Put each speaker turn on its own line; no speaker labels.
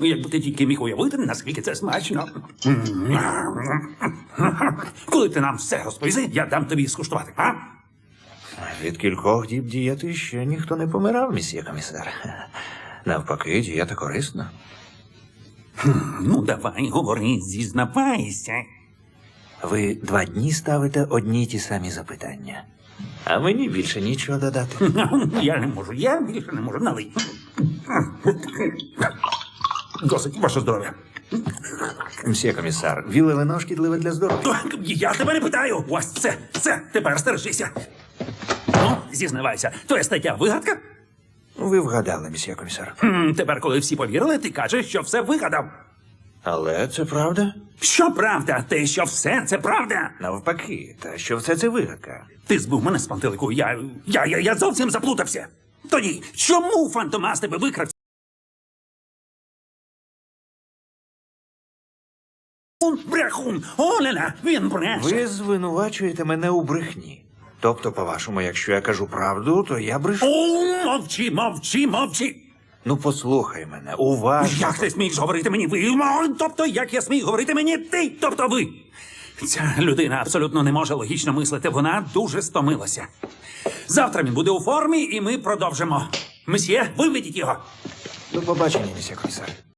Якби тільки міг уявити, наскільки це смачно. Коли ти нам все розповіси, я дам тобі скуштувати, а?
Від кількох діб дієти ще ніхто не помирав, місьє комісар. Навпаки, дієта корисна.
Ну, давай, говори, зізнавайся.
Ви два дні ставите одні й ті самі запитання. А мені більше нічого додати.
Я не можу, я більше не можу налий. Досить, ваше здоров'я.
Мсьє комісар, віле вино шкідливе для здоров'я.
Я тебе не питаю. Ось це, це, тепер стережися. Ну, зізнавайся, твоя стаття вигадка?
Ви вгадали, мсьє комісар.
Хм, тепер, коли всі повірили, ти кажеш, що все вигадав.
Але це правда?
Що правда? Те, що все це правда.
Навпаки, та що все це вигадка.
Ти збив мене з пантелику. Я, я, я, я зовсім заплутався. Тоді, чому Фантомас тебе викрав? Брехун! Олена, він бреше!
Ви звинувачуєте мене у брехні. Тобто, по-вашому, якщо я кажу правду, то я брешу.
О, мовчи, мовчи, мовчи!
Ну, послухай мене, уважно.
Як ти смієш говорити мені ви? Тобто, як я смію говорити мені ти? Тобто ви? Ця людина абсолютно не може логічно мислити. Вона дуже стомилася. Завтра він буде у формі, і ми продовжимо. Месьє, виведіть його.
До побачення, місія комісар.